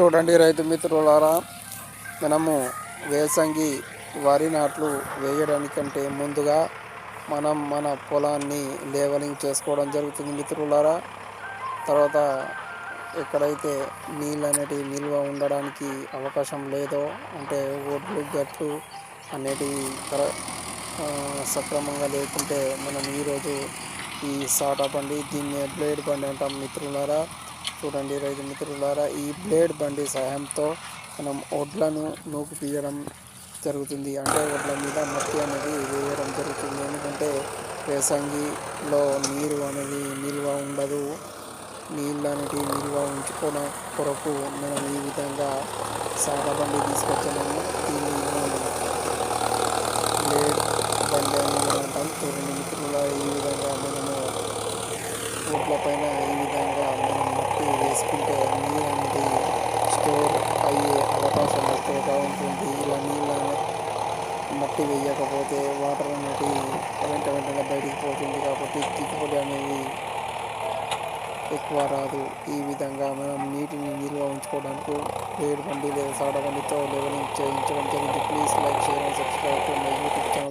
చూడండి రైతు మిత్రులారా మనము వేసంగి వరి నాట్లు వేయడానికంటే ముందుగా మనం మన పొలాన్ని లేవలింగ్ చేసుకోవడం జరుగుతుంది మిత్రులారా. తర్వాత ఎక్కడైతే నీళ్ళు అనేటివి నిల్వ ఉండడానికి అవకాశం లేదో అంటే ఒడ్లు గట్లు అనేటివి సక్రమంగా లేకుంటే మనం ఈరోజు ఈ సాటా బండి దీన్ని బ్లేడ్ బండి అంటాం మిత్రులారా. చూడండి రైతు మిత్రులారా ఈ బ్లేడ్ బండి సహాయంతో మనం ఒడ్లను నూకు తీయడం జరుగుతుంది. అంటే ఒడ్ల మీద మట్టి అనేది వేయడం జరుగుతుంది. ఎందుకంటే వేసంగిలో నీరు అనేది నిల్వ ఉండదు. నీళ్ళు అనేటివి నిల్వ ఉంచుకున్న కొరకు మనం ఈ విధంగా సాగబండి బండి తీసుకొచ్చాము. దీన్ని మనం బ్లేడ్ బండి అని అంటాం. చూడండి మిత్రుల ఈ విధంగా మనము రోడ్ల పైన ఈ విధంగా మనం వేసుకుంటే నీరు అనేది స్టోర్ అయ్యే అవకాశం ఎక్కువగా ఉంటుంది. ఇలా నీళ్ళ మట్టి వేయకపోతే వాటర్ అనేది వెంట వెంటనే బయటికి పోతుంది కాబట్టి దిగుబడి అనేది ఎక్కువ రాదు. ఈ విధంగా మనం నీటిని నిల్వ ఉంచుకోవడానికి వేడి బండి లేదా సాడ బండితో లెవెలింగ్ చేయించడం జరిగింది. Please like share and subscribe to my YouTube channel.